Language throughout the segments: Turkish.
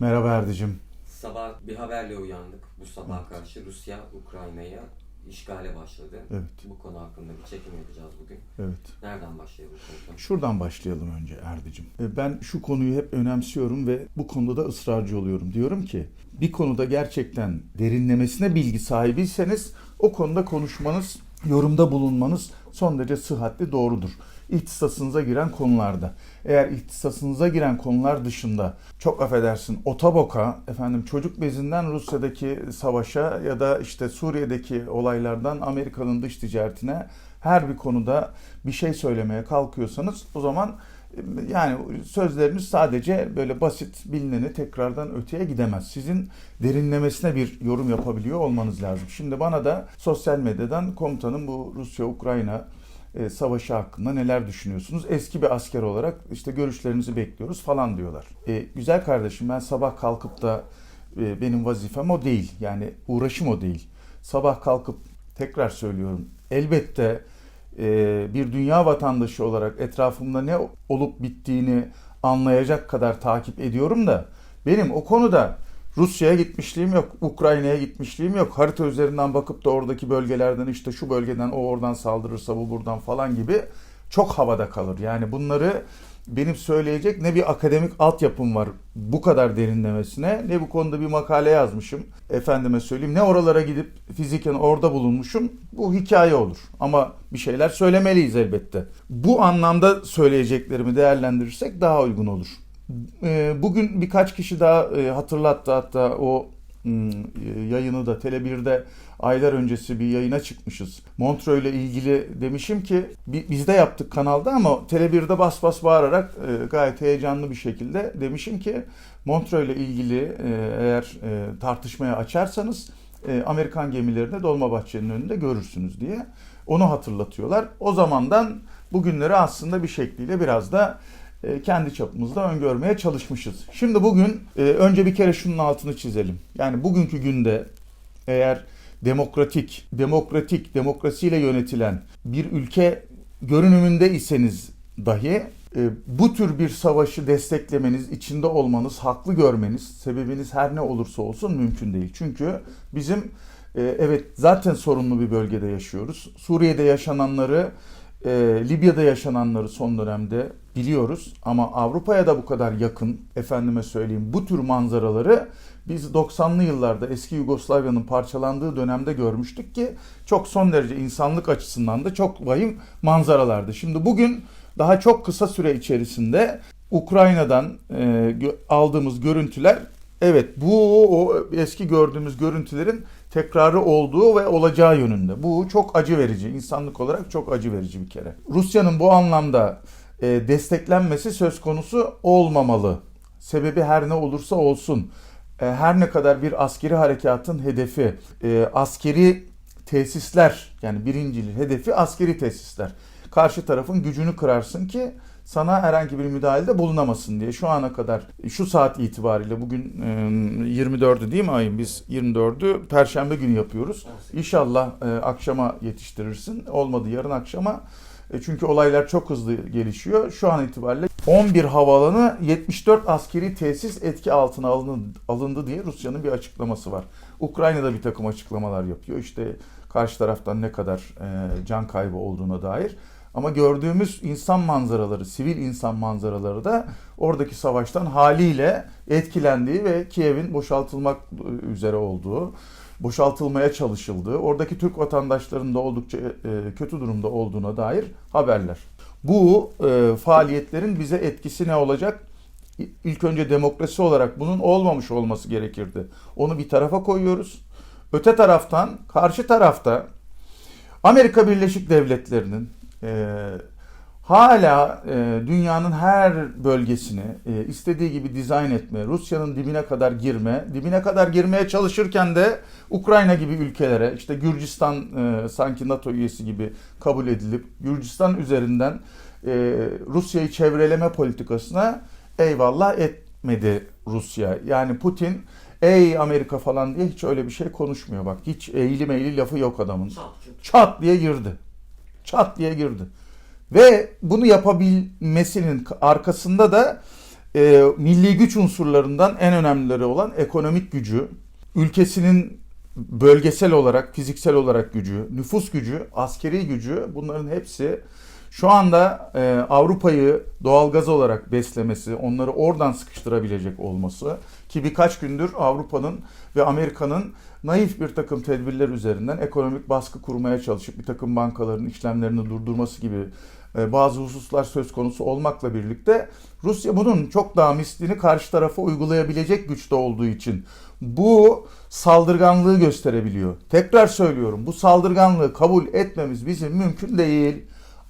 Merhaba Erdicim. Sabah bir haberle uyandık. Bu sabah karşı Rusya Ukrayna'ya işgale başladı. Evet. Bu konu hakkında bir çekim yapacağız bugün. Evet. Nereden başlayalım? Şuradan başlayalım önce Erdicim. E, Ben şu konuyu hep önemsiyorum ve bu konuda da ısrarcı oluyorum. Diyorum ki bir konuda gerçekten derinlemesine bilgi sahibiyseniz o konuda konuşmanız, yorumda bulunmanız son derece sıhhatli doğrudur. İhtisasınıza giren konularda. Eğer ihtisasınıza giren konular dışında çok affedersin otoboka efendim çocuk bezinden Rusya'daki savaşa ya da işte Suriye'deki olaylardan Amerika'nın dış ticaretine her bir konuda bir şey söylemeye kalkıyorsanız o zaman yani sözleriniz sadece böyle basit bilineni tekrardan öteye gidemez. Sizin derinlemesine bir yorum yapabiliyor olmanız lazım. Şimdi bana da sosyal medyadan komutanım bu Rusya-Ukrayna e, savaşı hakkında neler düşünüyorsunuz? Eski bir asker olarak işte görüşlerinizi bekliyoruz falan diyorlar. E, güzel kardeşim ben sabah kalkıp da e, benim vazifem o değil. Yani uğraşım o değil. Sabah kalkıp tekrar söylüyorum. Elbette e, bir dünya vatandaşı olarak etrafımda ne olup bittiğini anlayacak kadar takip ediyorum da benim o konuda Rusya'ya gitmişliğim yok, Ukrayna'ya gitmişliğim yok. Harita üzerinden bakıp da oradaki bölgelerden işte şu bölgeden o oradan saldırırsa bu buradan falan gibi çok havada kalır. Yani bunları benim söyleyecek ne bir akademik altyapım var bu kadar derinlemesine ne bu konuda bir makale yazmışım efendime söyleyeyim ne oralara gidip fiziken orada bulunmuşum bu hikaye olur ama bir şeyler söylemeliyiz elbette. Bu anlamda söyleyeceklerimi değerlendirirsek daha uygun olur. Ee, Bugün birkaç kişi daha e, hatırlattı hatta o hmm, yayını da Tele1'de aylar öncesi bir yayına çıkmışız. Montreux ile ilgili demişim ki bi- biz de yaptık kanalda ama Tele1'de bas bas bağırarak e, gayet heyecanlı bir şekilde demişim ki Montreux ile ilgili e, eğer tartışmaya açarsanız Amerikan gemilerini Dolmabahçe'nin önünde görürsünüz diye onu hatırlatıyorlar. O zamandan bugünleri aslında bir şekliyle biraz da kendi çapımızda öngörmeye çalışmışız. Şimdi bugün e, önce bir kere şunun altını çizelim. Yani bugünkü günde eğer demokratik, demokratik, demokrasiyle yönetilen bir ülke görünümünde iseniz dahi e, bu tür bir savaşı desteklemeniz, içinde olmanız, haklı görmeniz, sebebiniz her ne olursa olsun mümkün değil. Çünkü bizim e, evet zaten sorunlu bir bölgede yaşıyoruz. Suriye'de yaşananları e, Libya'da yaşananları son dönemde biliyoruz ama Avrupa'ya da bu kadar yakın efendime söyleyeyim bu tür manzaraları biz 90'lı yıllarda eski Yugoslavya'nın parçalandığı dönemde görmüştük ki çok son derece insanlık açısından da çok vahim manzaralardı. Şimdi bugün daha çok kısa süre içerisinde Ukrayna'dan e, aldığımız görüntüler evet bu o eski gördüğümüz görüntülerin tekrarı olduğu ve olacağı yönünde. Bu çok acı verici. insanlık olarak çok acı verici bir kere. Rusya'nın bu anlamda e, desteklenmesi söz konusu olmamalı. Sebebi her ne olursa olsun. E, her ne kadar bir askeri harekatın hedefi, e, askeri tesisler yani birincil hedefi askeri tesisler. Karşı tarafın gücünü kırarsın ki sana herhangi bir müdahalede bulunamasın diye. Şu ana kadar şu saat itibariyle bugün e, 24'ü değil mi ayın biz 24'ü perşembe günü yapıyoruz. İnşallah akşama yetiştirirsin. Olmadı yarın akşama. E, çünkü olaylar çok hızlı gelişiyor. Şu an itibariyle 11 havaalanı 74 askeri tesis etki altına alındı, alındı diye Rusya'nın bir açıklaması var. Ukrayna'da bir takım açıklamalar yapıyor. İşte karşı taraftan ne kadar can kaybı olduğuna dair. Ama gördüğümüz insan manzaraları, sivil insan manzaraları da oradaki savaştan haliyle etkilendiği ve Kiev'in boşaltılmak üzere olduğu, boşaltılmaya çalışıldığı, oradaki Türk vatandaşlarının da oldukça e, kötü durumda olduğuna dair haberler. Bu e, faaliyetlerin bize etkisi ne olacak? İlk önce demokrasi olarak bunun olmamış olması gerekirdi. Onu bir tarafa koyuyoruz. Öte taraftan karşı tarafta Amerika Birleşik Devletleri'nin e, hala e, dünyanın her bölgesini e, istediği gibi dizayn etme, Rusya'nın dibine kadar girme, dibine kadar girmeye çalışırken de Ukrayna gibi ülkelere, işte Gürcistan e, sanki NATO üyesi gibi kabul edilip Gürcistan üzerinden e, Rusya'yı çevreleme politikasına eyvallah etmedi Rusya. Yani Putin ey Amerika falan diye hiç öyle bir şey konuşmuyor bak. Hiç eğili meyli lafı yok adamın çat diye girdi. Çat diye girdi. Ve bunu yapabilmesinin arkasında da e, milli güç unsurlarından en önemlileri olan ekonomik gücü, ülkesinin bölgesel olarak, fiziksel olarak gücü, nüfus gücü, askeri gücü bunların hepsi şu anda e, Avrupa'yı doğalgaz olarak beslemesi, onları oradan sıkıştırabilecek olması ki birkaç gündür Avrupa'nın ve Amerika'nın naif bir takım tedbirler üzerinden ekonomik baskı kurmaya çalışıp bir takım bankaların işlemlerini durdurması gibi e, bazı hususlar söz konusu olmakla birlikte Rusya bunun çok daha mislini karşı tarafa uygulayabilecek güçte olduğu için bu saldırganlığı gösterebiliyor. Tekrar söylüyorum bu saldırganlığı kabul etmemiz bizim mümkün değil.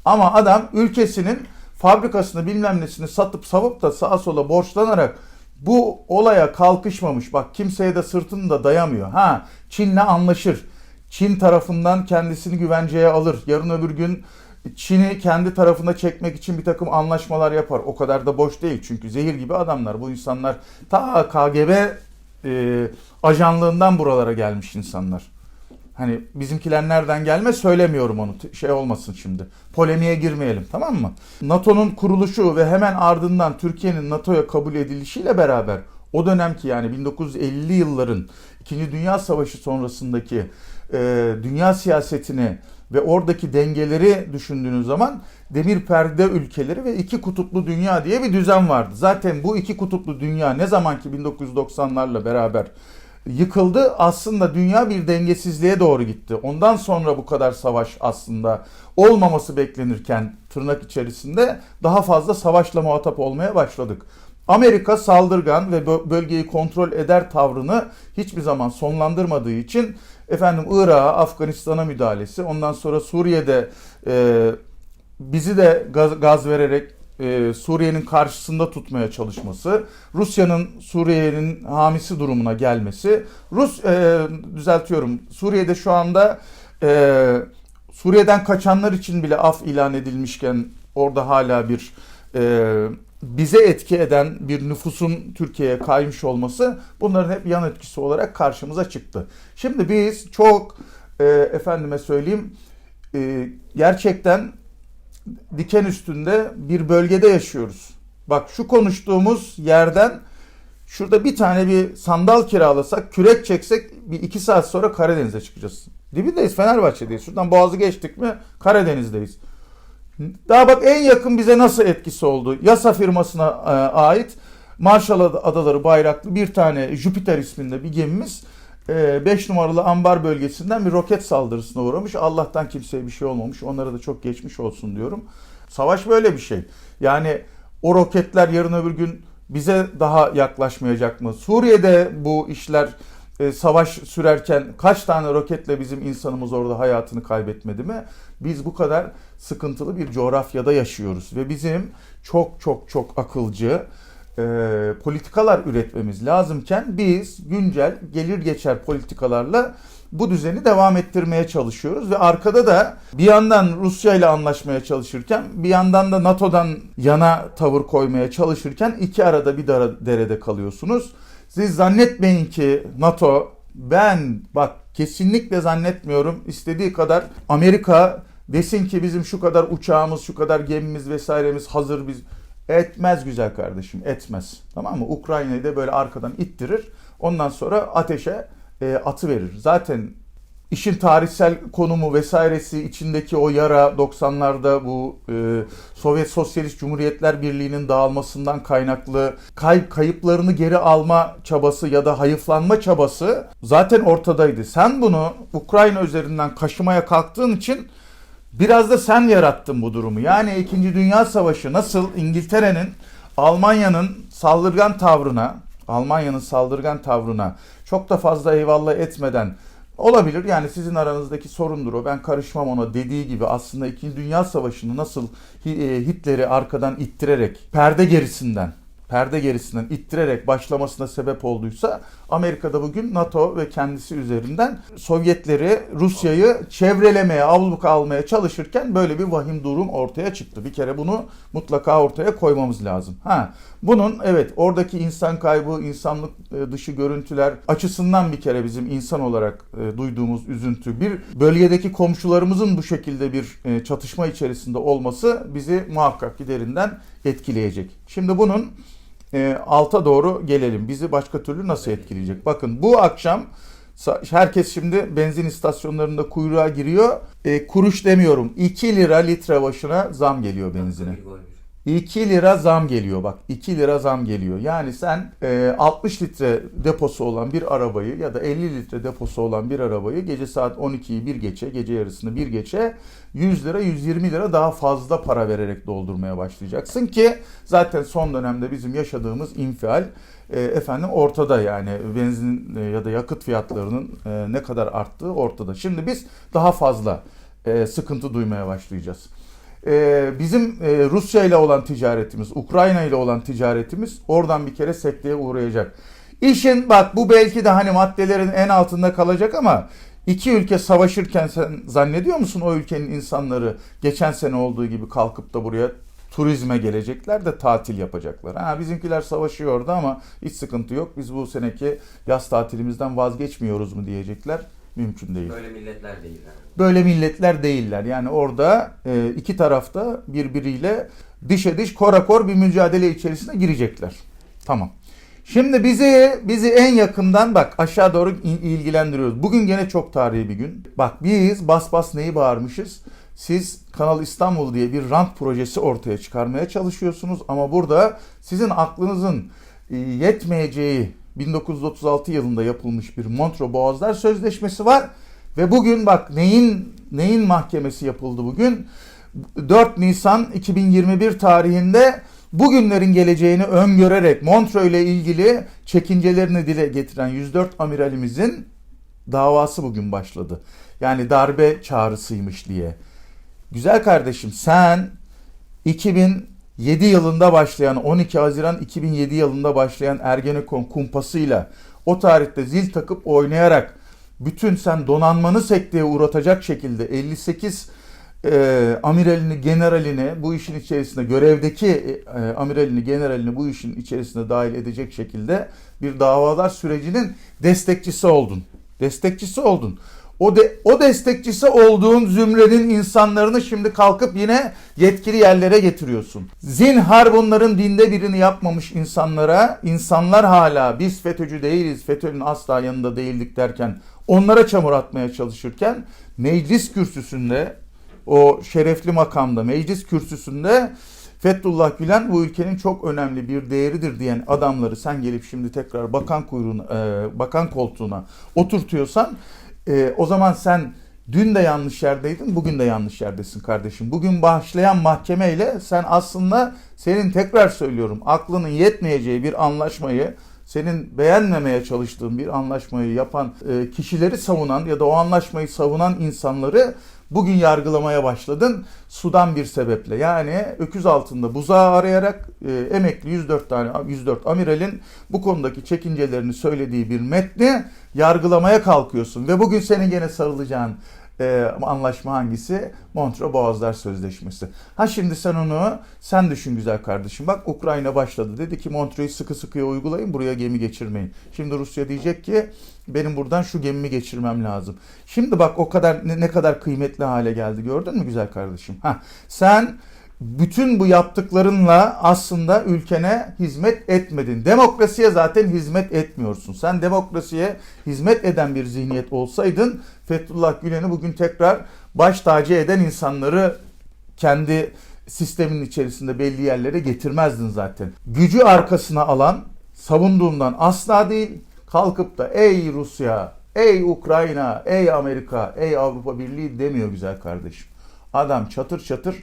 Ama adam ülkesinin fabrikasını bilmem nesini satıp savup da sağa sola borçlanarak bu olaya kalkışmamış. Bak kimseye de sırtını da dayamıyor. Ha Çin'le anlaşır. Çin tarafından kendisini güvenceye alır. Yarın öbür gün Çin'i kendi tarafına çekmek için bir takım anlaşmalar yapar. O kadar da boş değil çünkü zehir gibi adamlar. Bu insanlar ta KGB e, ajanlığından buralara gelmiş insanlar. Hani bizimkiler nereden gelme söylemiyorum onu. Şey olmasın şimdi. Polemiğe girmeyelim tamam mı? NATO'nun kuruluşu ve hemen ardından Türkiye'nin NATO'ya kabul edilişiyle beraber o dönemki yani 1950'li yılların 2. Dünya Savaşı sonrasındaki e, dünya siyasetini ve oradaki dengeleri düşündüğünüz zaman demir perde ülkeleri ve iki kutuplu dünya diye bir düzen vardı. Zaten bu iki kutuplu dünya ne zamanki 1990'larla beraber yıkıldı aslında dünya bir dengesizliğe doğru gitti. Ondan sonra bu kadar savaş aslında olmaması beklenirken tırnak içerisinde daha fazla savaşla muhatap olmaya başladık. Amerika saldırgan ve bö- bölgeyi kontrol eder tavrını hiçbir zaman sonlandırmadığı için efendim Irak'a, Afganistan'a müdahalesi, ondan sonra Suriye'de e, bizi de gaz, gaz vererek e, Suriye'nin karşısında tutmaya çalışması, Rusya'nın Suriye'nin hamisi durumuna gelmesi, Rus e, düzeltiyorum Suriye'de şu anda e, Suriye'den kaçanlar için bile af ilan edilmişken orada hala bir e, bize etki eden bir nüfusun Türkiye'ye kaymış olması bunların hep yan etkisi olarak karşımıza çıktı. Şimdi biz çok e, efendime söyleyeyim e, gerçekten diken üstünde bir bölgede yaşıyoruz. Bak şu konuştuğumuz yerden şurada bir tane bir sandal kiralasak, kürek çeksek bir iki saat sonra Karadeniz'e çıkacağız. Dibindeyiz Fenerbahçe'deyiz. Şuradan Boğaz'ı geçtik mi Karadeniz'deyiz. Daha bak en yakın bize nasıl etkisi oldu? Yasa firmasına e, ait Marshall Ad- Adaları bayraklı bir tane Jüpiter isminde bir gemimiz 5 numaralı ambar bölgesinden bir roket saldırısına uğramış. Allah'tan kimseye bir şey olmamış. Onlara da çok geçmiş olsun diyorum. Savaş böyle bir şey. Yani o roketler yarın öbür gün bize daha yaklaşmayacak mı? Suriye'de bu işler e, savaş sürerken kaç tane roketle bizim insanımız orada hayatını kaybetmedi mi? Biz bu kadar sıkıntılı bir coğrafyada yaşıyoruz ve bizim çok çok çok akılcı e, politikalar üretmemiz lazımken biz güncel gelir geçer politikalarla bu düzeni devam ettirmeye çalışıyoruz ve arkada da bir yandan Rusya ile anlaşmaya çalışırken bir yandan da NATO'dan yana tavır koymaya çalışırken iki arada bir derede kalıyorsunuz. Siz zannetmeyin ki NATO ben bak kesinlikle zannetmiyorum istediği kadar Amerika desin ki bizim şu kadar uçağımız, şu kadar gemimiz vesairemiz hazır biz etmez güzel kardeşim etmez. Tamam mı? Ukrayna'yı da böyle arkadan ittirir. Ondan sonra ateşe e, atı verir. Zaten işin tarihsel konumu vesairesi içindeki o yara 90'larda bu e, Sovyet Sosyalist Cumhuriyetler Birliği'nin dağılmasından kaynaklı kay, kayıplarını geri alma çabası ya da hayıflanma çabası zaten ortadaydı. Sen bunu Ukrayna üzerinden kaşımaya kalktığın için biraz da sen yarattın bu durumu. Yani 2. Dünya Savaşı nasıl İngiltere'nin Almanya'nın saldırgan tavrına, Almanya'nın saldırgan tavrına çok da fazla eyvallah etmeden olabilir. Yani sizin aranızdaki sorundur o. Ben karışmam ona dediği gibi aslında 2. Dünya Savaşı'nı nasıl e, Hitler'i arkadan ittirerek perde gerisinden perde gerisinden ittirerek başlamasına sebep olduysa Amerika'da bugün NATO ve kendisi üzerinden Sovyetleri, Rusya'yı çevrelemeye, avluka almaya çalışırken böyle bir vahim durum ortaya çıktı. Bir kere bunu mutlaka ortaya koymamız lazım. Ha, bunun evet oradaki insan kaybı, insanlık e, dışı görüntüler açısından bir kere bizim insan olarak e, duyduğumuz üzüntü, bir bölgedeki komşularımızın bu şekilde bir e, çatışma içerisinde olması bizi muhakkak ki derinden etkileyecek. Şimdi bunun alta doğru gelelim. Bizi başka türlü nasıl etkileyecek? Bakın bu akşam herkes şimdi benzin istasyonlarında kuyruğa giriyor. Kuruş demiyorum. 2 lira litre başına zam geliyor benzine. Bir gol bir. 2 lira zam geliyor bak 2 lira zam geliyor. Yani sen e, 60 litre deposu olan bir arabayı ya da 50 litre deposu olan bir arabayı gece saat 12'yi bir geçe gece yarısını bir geçe 100 lira 120 lira daha fazla para vererek doldurmaya başlayacaksın ki zaten son dönemde bizim yaşadığımız infial e, efendim ortada yani benzin e, ya da yakıt fiyatlarının e, ne kadar arttığı ortada. Şimdi biz daha fazla e, sıkıntı duymaya başlayacağız. Ee, bizim e, Rusya ile olan ticaretimiz, Ukrayna ile olan ticaretimiz oradan bir kere sekteye uğrayacak. İşin bak bu belki de hani maddelerin en altında kalacak ama iki ülke savaşırken sen zannediyor musun o ülkenin insanları geçen sene olduğu gibi kalkıp da buraya turizme gelecekler de tatil yapacaklar. Ha bizimkiler savaşıyor orada ama hiç sıkıntı yok. Biz bu seneki yaz tatilimizden vazgeçmiyoruz mu diyecekler. Mümkün değil Böyle milletler değil yani. böyle milletler değiller. Yani orada e, iki tarafta birbiriyle dişe diş korakor bir mücadele içerisine girecekler. Tamam. Şimdi bizi bizi en yakından bak aşağı doğru il- ilgilendiriyoruz. Bugün gene çok tarihi bir gün. Bak biz bas bas neyi bağırmışız? Siz Kanal İstanbul diye bir rant projesi ortaya çıkarmaya çalışıyorsunuz ama burada sizin aklınızın e, yetmeyeceği 1936 yılında yapılmış bir Montreux Boğazlar Sözleşmesi var ve bugün bak neyin neyin mahkemesi yapıldı bugün? 4 Nisan 2021 tarihinde bugünlerin geleceğini öngörerek Montreux ile ilgili çekincelerini dile getiren 104 amiralimizin davası bugün başladı. Yani darbe çağrısıymış diye. Güzel kardeşim sen 2007 yılında başlayan 12 Haziran 2007 yılında başlayan Ergenekon kumpasıyla o tarihte zil takıp oynayarak bütün sen donanmanı sekteye uğratacak şekilde 58 e, amiralini, generalini bu işin içerisinde görevdeki e, amiralini, generalini bu işin içerisine dahil edecek şekilde bir davalar sürecinin destekçisi oldun. Destekçisi oldun. O de, o destekçisi olduğun zümrenin insanlarını şimdi kalkıp yine yetkili yerlere getiriyorsun. Zinhar bunların dinde birini yapmamış insanlara, insanlar hala biz FETÖ'cü değiliz, FETÖ'nün asla yanında değildik derken onlara çamur atmaya çalışırken meclis kürsüsünde o şerefli makamda meclis kürsüsünde Fethullah Gülen bu ülkenin çok önemli bir değeridir diyen adamları sen gelip şimdi tekrar bakan kuyruğuna, e, bakan koltuğuna oturtuyorsan e, o zaman sen dün de yanlış yerdeydin, bugün de yanlış yerdesin kardeşim. Bugün başlayan mahkemeyle sen aslında senin tekrar söylüyorum aklının yetmeyeceği bir anlaşmayı senin beğenmemeye çalıştığın bir anlaşmayı yapan e, kişileri savunan ya da o anlaşmayı savunan insanları bugün yargılamaya başladın sudan bir sebeple. Yani öküz altında buzağı arayarak e, emekli 104 tane 104 amiralin bu konudaki çekincelerini söylediği bir metni yargılamaya kalkıyorsun ve bugün senin gene sarılacağın e, anlaşma hangisi? Montreux Boğazlar Sözleşmesi. Ha şimdi sen onu sen düşün güzel kardeşim. Bak Ukrayna başladı. Dedi ki Montreux'u sıkı sıkıya uygulayın. Buraya gemi geçirmeyin. Şimdi Rusya diyecek ki benim buradan şu gemimi geçirmem lazım. Şimdi bak o kadar ne, ne kadar kıymetli hale geldi. Gördün mü güzel kardeşim? Ha sen bütün bu yaptıklarınla aslında ülkene hizmet etmedin. Demokrasiye zaten hizmet etmiyorsun. Sen demokrasiye hizmet eden bir zihniyet olsaydın Fethullah Gülen'i bugün tekrar baş tacı eden insanları kendi sistemin içerisinde belli yerlere getirmezdin zaten. Gücü arkasına alan savunduğundan asla değil kalkıp da ey Rusya, ey Ukrayna, ey Amerika, ey Avrupa Birliği demiyor güzel kardeşim. Adam çatır çatır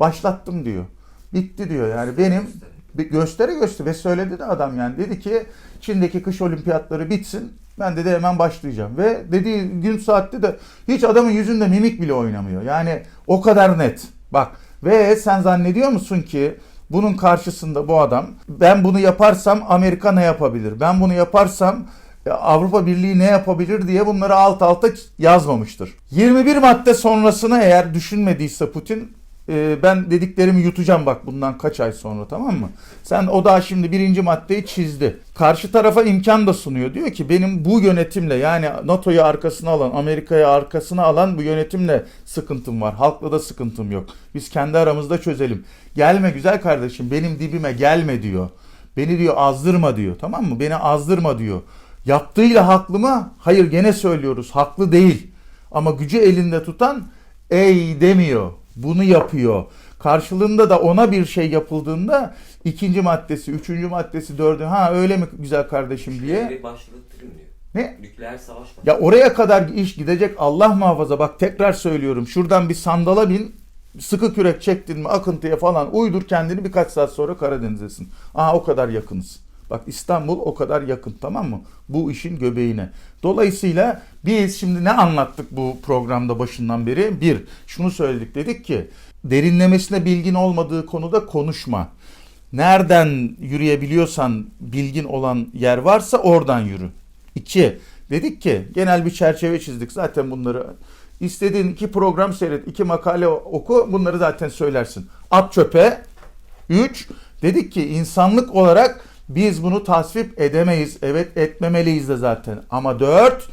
başlattım diyor. Bitti diyor yani benim bir gösteri gösteri ve söyledi de adam yani dedi ki Çin'deki kış olimpiyatları bitsin ben dedi hemen başlayacağım ve dediği gün saatte de hiç adamın yüzünde mimik bile oynamıyor. Yani o kadar net. Bak ve sen zannediyor musun ki bunun karşısında bu adam ben bunu yaparsam Amerika ne yapabilir? Ben bunu yaparsam e, Avrupa Birliği ne yapabilir diye bunları alt alta yazmamıştır. 21 madde sonrasını eğer düşünmediyse Putin e, ben dediklerimi yutacağım bak bundan kaç ay sonra tamam mı? Sen o daha şimdi birinci maddeyi çizdi. Karşı tarafa imkan da sunuyor. Diyor ki benim bu yönetimle yani NATO'yu arkasına alan, Amerika'yı arkasına alan bu yönetimle sıkıntım var. Halkla da sıkıntım yok. Biz kendi aramızda çözelim. Gelme güzel kardeşim benim dibime gelme diyor. Beni diyor azdırma diyor. Tamam mı? Beni azdırma diyor. Yaptığıyla haklı mı? Hayır gene söylüyoruz. Haklı değil. Ama gücü elinde tutan ey demiyor. Bunu yapıyor. Karşılığında da ona bir şey yapıldığında ikinci maddesi, üçüncü maddesi, dördüncü ha öyle mi güzel kardeşim diye. Nükleeri başlatırım diyor. Ne? Nükleer savaş var. Ya oraya kadar iş gidecek Allah muhafaza bak tekrar söylüyorum. Şuradan bir sandala bin sıkı kürek çektin mi akıntıya falan uydur kendini birkaç saat sonra Karadeniz'desin. Aha o kadar yakınız. Bak İstanbul o kadar yakın tamam mı? Bu işin göbeğine. Dolayısıyla biz şimdi ne anlattık bu programda başından beri? Bir, şunu söyledik dedik ki derinlemesine bilgin olmadığı konuda konuşma. Nereden yürüyebiliyorsan bilgin olan yer varsa oradan yürü. İki, dedik ki genel bir çerçeve çizdik zaten bunları. İstediğin iki program seyret, iki makale oku bunları zaten söylersin. At çöpe. Üç, dedik ki insanlık olarak biz bunu tasvip edemeyiz. Evet etmemeliyiz de zaten. Ama dört,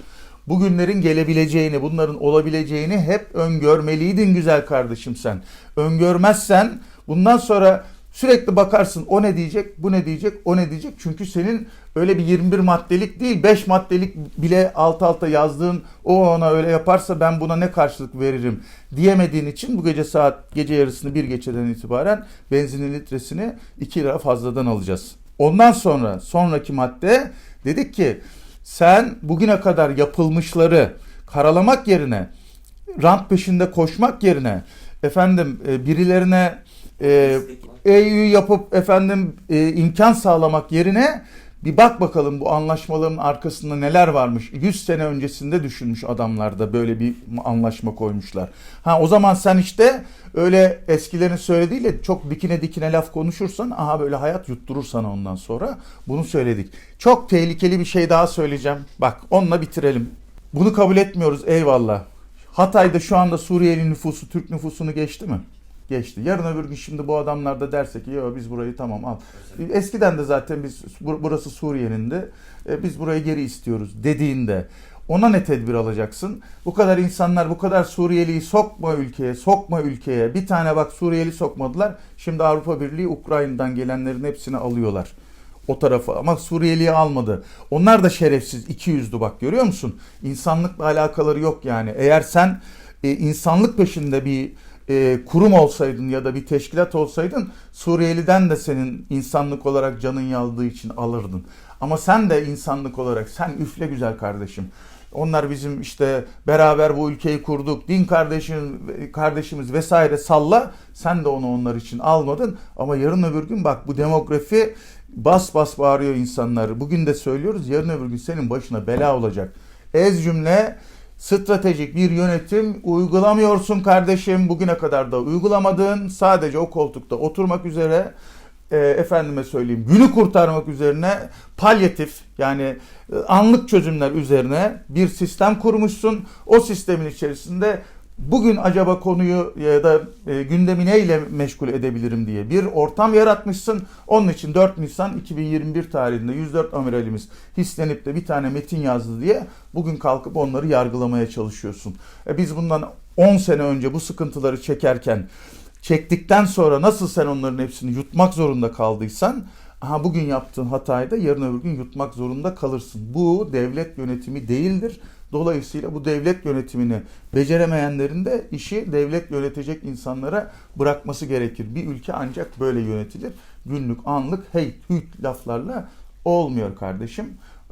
bugünlerin gelebileceğini, bunların olabileceğini hep öngörmeliydin güzel kardeşim sen. Öngörmezsen bundan sonra sürekli bakarsın o ne diyecek, bu ne diyecek, o ne diyecek. Çünkü senin öyle bir 21 maddelik değil 5 maddelik bile alt alta yazdığın o ona öyle yaparsa ben buna ne karşılık veririm diyemediğin için bu gece saat gece yarısını bir geçeden itibaren benzinin litresini 2 lira fazladan alacağız. Ondan sonra sonraki madde dedik ki sen bugüne kadar yapılmışları karalamak yerine rant peşinde koşmak yerine efendim e, birilerine e. EU yapıp efendim e, imkan sağlamak yerine bir bak bakalım bu anlaşmaların arkasında neler varmış. 100 sene öncesinde düşünmüş adamlar da böyle bir anlaşma koymuşlar. Ha o zaman sen işte öyle eskilerin söylediğiyle çok dikine dikine laf konuşursan aha böyle hayat yutturur sana ondan sonra. Bunu söyledik. Çok tehlikeli bir şey daha söyleyeceğim. Bak onunla bitirelim. Bunu kabul etmiyoruz eyvallah. Hatay'da şu anda Suriyeli nüfusu Türk nüfusunu geçti mi? Geçti. Yarın öbür gün şimdi bu adamlar da derse ki ya biz burayı tamam al. Eskiden de zaten biz bur- burası Suriye'nin de e, biz burayı geri istiyoruz dediğinde ona ne tedbir alacaksın? Bu kadar insanlar bu kadar Suriyeliyi sokma ülkeye, sokma ülkeye. Bir tane bak Suriyeli sokmadılar. Şimdi Avrupa Birliği Ukrayna'dan gelenlerin hepsini alıyorlar. O tarafa ama Suriyeli'yi almadı. Onlar da şerefsiz iki yüzlü bak görüyor musun? İnsanlıkla alakaları yok yani. Eğer sen e, insanlık peşinde bir e, kurum olsaydın ya da bir teşkilat olsaydın Suriyeli'den de senin insanlık olarak canın yaldığı için alırdın. Ama sen de insanlık olarak sen üfle güzel kardeşim. Onlar bizim işte beraber bu ülkeyi kurduk. Din kardeşim, kardeşimiz vesaire salla. Sen de onu onlar için almadın. Ama yarın öbür gün bak bu demografi bas bas bağırıyor insanlar. Bugün de söylüyoruz. Yarın öbür gün senin başına bela olacak. Ez cümle stratejik bir yönetim uygulamıyorsun kardeşim. Bugüne kadar da uygulamadığın sadece o koltukta oturmak üzere e, efendime söyleyeyim günü kurtarmak üzerine palyatif yani e, anlık çözümler üzerine bir sistem kurmuşsun. O sistemin içerisinde bugün acaba konuyu ya da e, gündemi neyle meşgul edebilirim diye bir ortam yaratmışsın. Onun için 4 Nisan 2021 tarihinde 104 amiralimiz hislenip de bir tane metin yazdı diye bugün kalkıp onları yargılamaya çalışıyorsun. E, biz bundan 10 sene önce bu sıkıntıları çekerken çektikten sonra nasıl sen onların hepsini yutmak zorunda kaldıysan aha bugün yaptığın hatayı da yarın öbür gün yutmak zorunda kalırsın. Bu devlet yönetimi değildir. Dolayısıyla bu devlet yönetimini beceremeyenlerin de işi devlet yönetecek insanlara bırakması gerekir. Bir ülke ancak böyle yönetilir. Günlük, anlık, hey, hüt laflarla olmuyor kardeşim.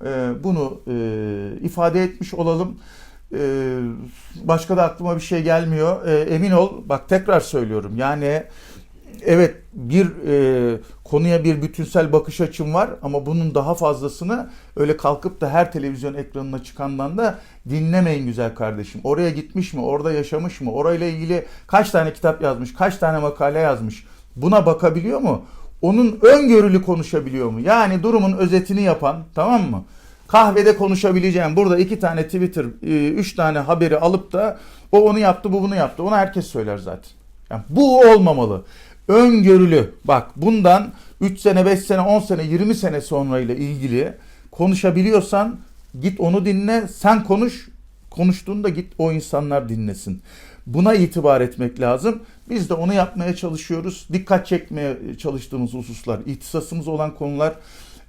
Ee, bunu e, ifade etmiş olalım. Ee, başka da aklıma bir şey gelmiyor. Ee, emin ol, bak tekrar söylüyorum. Yani evet bir e, konuya bir bütünsel bakış açım var ama bunun daha fazlasını öyle kalkıp da her televizyon ekranına çıkandan da dinlemeyin güzel kardeşim. Oraya gitmiş mi, orada yaşamış mı, orayla ilgili kaç tane kitap yazmış, kaç tane makale yazmış. Buna bakabiliyor mu? Onun öngörülü konuşabiliyor mu? Yani durumun özetini yapan, tamam mı? Kahvede konuşabileceğim. Burada iki tane Twitter, e, üç tane haberi alıp da o onu yaptı, bu bunu yaptı. Onu herkes söyler zaten. Yani bu olmamalı. Öngörülü. Bak bundan 3 sene, 5 sene, 10 sene, 20 sene sonra ile ilgili konuşabiliyorsan git onu dinle. Sen konuş. Konuştuğunda git o insanlar dinlesin. Buna itibar etmek lazım. Biz de onu yapmaya çalışıyoruz. Dikkat çekmeye çalıştığımız hususlar, ihtisasımız olan konular.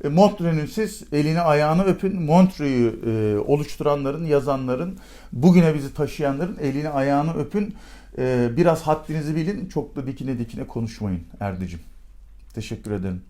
E, Montreux'ün siz elini ayağını öpün. Montreux'u e, oluşturanların, yazanların, bugüne bizi taşıyanların elini ayağını öpün. Ee, biraz haddinizi bilin. Çok da dikine dikine konuşmayın Erdicim. Teşekkür ederim.